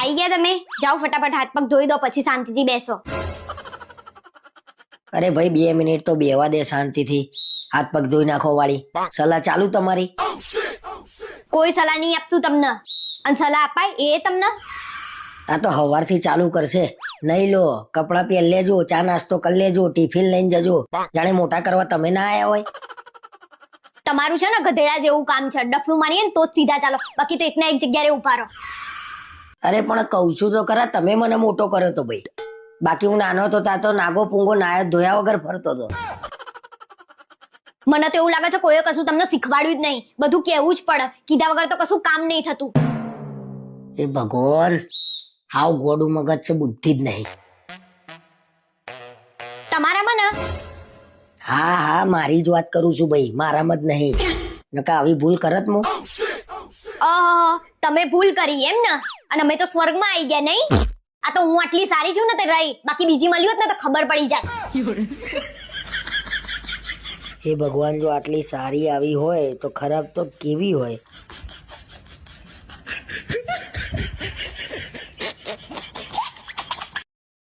આઈ ગયા તમે? જાઓ ફટાફટ હાથ પગ ધોઈ દો પછી શાંતિથી બેસો. અરે ભાઈ બે મિનિટ તો બેવા દે શાંતિથી. હાથ પગ ધોઈ નાખો વાળી. સલાહ ચાલુ તમારી? કોઈ સલાહ નહીં આપતું તમને. અને સલાહ અપાય એ તમને. આ તો હવારથી ચાલુ કરશે. નહીં લો કપડાં પહેર લેજો ચા નાસ્તો કરી લેજો ટિફિન લઈને જજો. જાણે મોટા કરવા તમે ના આયા હોય. તમારું છે ને ગધેડા જેવું કામ છે. ડફલું મારીએ ને તો સીધા ચાલો. બાકી તો એકના એક જગ્યાએ ઊભા રહો. અરે પણ કહું છું તો ખરા તમે મને મોટો કર્યો તો ભાઈ. બાકી હું નાનો હતો ત્યાં તો નાગો પૂંગો નાયા ધોયા વગર ફરતો હતો. મને તો એવું લાગે છે કોઈએ કશું તમને શીખવાડ્યું જ નહીં. બધું કેવું જ પડે. કીધા વગર તો કશું કામ નહીં થતું. એ ભગવાન હાવ ગોડું મગજ છે બુદ્ધિ જ નહીં. તમારામાં ને? હા હા મારી જ વાત કરું છું ભાઈ મારામાં જ નહીં. નકા આવી ભૂલ કરત હું? તમે ભૂલ કરી એમ ને? અને અમે તો સ્વર્ગમાં આવી ગયા નહીં? આ તો હું આટલી સારી છું ને તે રહી. બાકી બીજી મળી હોત ને તો ખબર પડી જાય હે ભગવાન, જો આટલી સારી આવી હોય તો ખરાબ તો કેવી હોય?